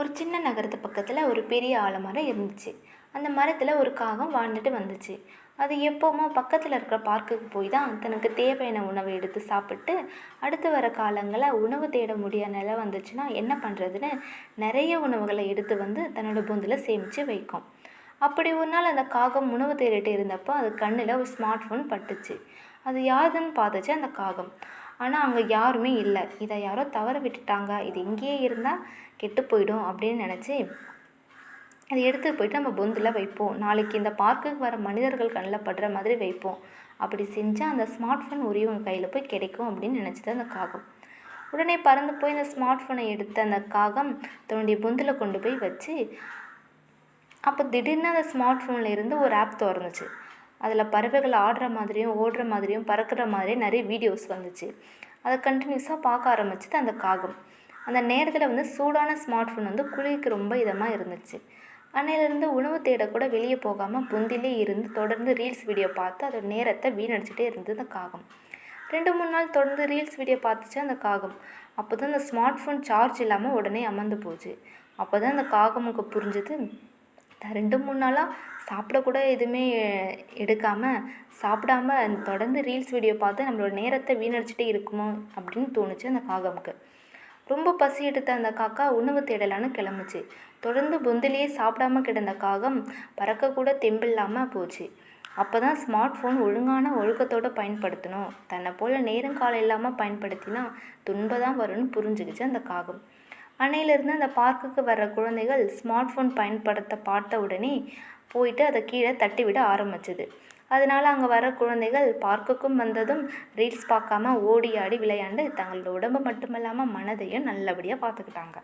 ஒரு சின்ன நகரத்து பக்கத்தில் ஒரு பெரிய ஆலமரம் இருந்துச்சு. அந்த மரத்தில் ஒரு காகம் வாழ்ந்துட்டு வந்துச்சு. அது எப்போவும் பக்கத்தில் இருக்கிற பார்க்குக்கு போய் தான் தனக்கு தேவையான உணவை எடுத்து சாப்பிட்டு அடுத்து வர காலங்களில் உணவு தேட முடியாத நிலை வந்துச்சுன்னா என்ன பண்ணுறதுன்னு நிறைய உணவுகளை எடுத்து வந்து தன்னோட பொந்தில் சேமித்து வைக்கும். அப்படி ஒரு நாள் அந்த காகம் உணவு தேடிட்டு இருந்தப்போ அது கண்ணில் ஒரு ஸ்மார்ட் ஃபோன் பட்டுச்சு. அது யாருதுன்னு பார்த்துச்சு அந்த காகம். ஆனால் அங்கே யாருமே இல்லை. இதை யாரோ தவற விட்டுட்டாங்க. இது இங்கேயே இருந்தால் கெட்டு போயிடும் அப்படின்னு நினச்சி அதை எடுத்து போயிட்டு நம்ம பொந்தில் வைப்போம். நாளைக்கு இந்த பார்க்குக்கு வர மனிதர்கள் கண்ணில் படுற மாதிரி வைப்போம். அப்படி செஞ்சால் அந்த ஸ்மார்ட் ஃபோன் உரியவங்க கையில் போய் கிடைக்கும் அப்படின்னு நினச்சது அந்த காகம். உடனே பறந்து போய் இந்த ஸ்மார்ட் ஃபோனை எடுத்த அந்த காகம் தன்னுடைய பொந்தில் கொண்டு போய் வச்சு அப்போ திடீர்னு அந்த ஸ்மார்ட் ஃபோனில் இருந்து ஒரு ஆப் திறந்துச்சு. அதில் பறவைகள் ஆடுற மாதிரியும் ஓடுற மாதிரியும் பறக்கிற மாதிரியும் நிறைய வீடியோஸ் வந்துச்சு. அதை கண்டினியூஸாக பார்க்க ஆரம்பிச்சது அந்த காகம். அந்த நேரத்தில் வந்து சூடான ஸ்மார்ட் ஃபோன் வந்து குளிருக்கு ரொம்ப இதமாக இருந்துச்சு. அன்னையிலேருந்து உணவு தேடக்கூட வெளியே போகாமல் பொந்திலே இருந்து தொடர்ந்து ரீல்ஸ் வீடியோ பார்த்து அதோட நேரத்தை வீணடிச்சிட்டே இருந்தது அந்த காகம். ரெண்டு மூணு நாள் தொடர்ந்து ரீல்ஸ் வீடியோ பார்த்துச்சு அந்த காகம். அப்போ தான் அந்த ஸ்மார்ட் ஃபோன் சார்ஜ் இல்லாமல் உடனே அமர்ந்து போச்சு. அப்போ தான் அந்த காகமுக்கு புரிஞ்சது ரெண்டு மூணு நாளாக சாப்பிடக்கூட எதுவுமே எடுக்காமல் சாப்பிடாம தொடர்ந்து ரீல்ஸ் வீடியோ பார்த்து நம்மளோட நேரத்தை வீணடிச்சிட்டே இருக்குமோ அப்படின்னு தோணுச்சு அந்த காகமுக்கு ரொம்ப பசி எடுத்த அந்த காக்கா உணவு தேடலான்னு கிளம்புச்சு. தொடர்ந்து பொந்திலேயே சாப்பிடாம கிடந்த காகம் பறக்கக்கூட தெம்பில்லாமல் போச்சு. அப்போ தான் ஸ்மார்ட் ஃபோன் ஒழுங்கான ஒழுக்கத்தோடு பயன்படுத்தணும். தன்னை போல் நேரம் காலம் இல்லாமல் பயன்படுத்தினா துன்பம் தான் வரும்னு புரிஞ்சுக்கிச்சு அந்த காகம். அன்னையிலேருந்து அந்த பார்க்குக்கு வர்ற குழந்தைகள் ஸ்மார்ட் ஃபோன் பயன்படுத்த பார்த்த உடனே போயிட்டு அதை கீழே தட்டிவிட ஆரம்பிச்சது. அதனால் அங்கே வர குழந்தைகள் பார்க்குக்கும் வந்ததும் ரீல்ஸ் பார்க்காம ஓடி ஆடி விளையாண்டு தங்களோட உடம்பு மட்டுமல்லாமல் மனதையும் நல்லபடியாக பார்த்துக்கிட்டாங்க.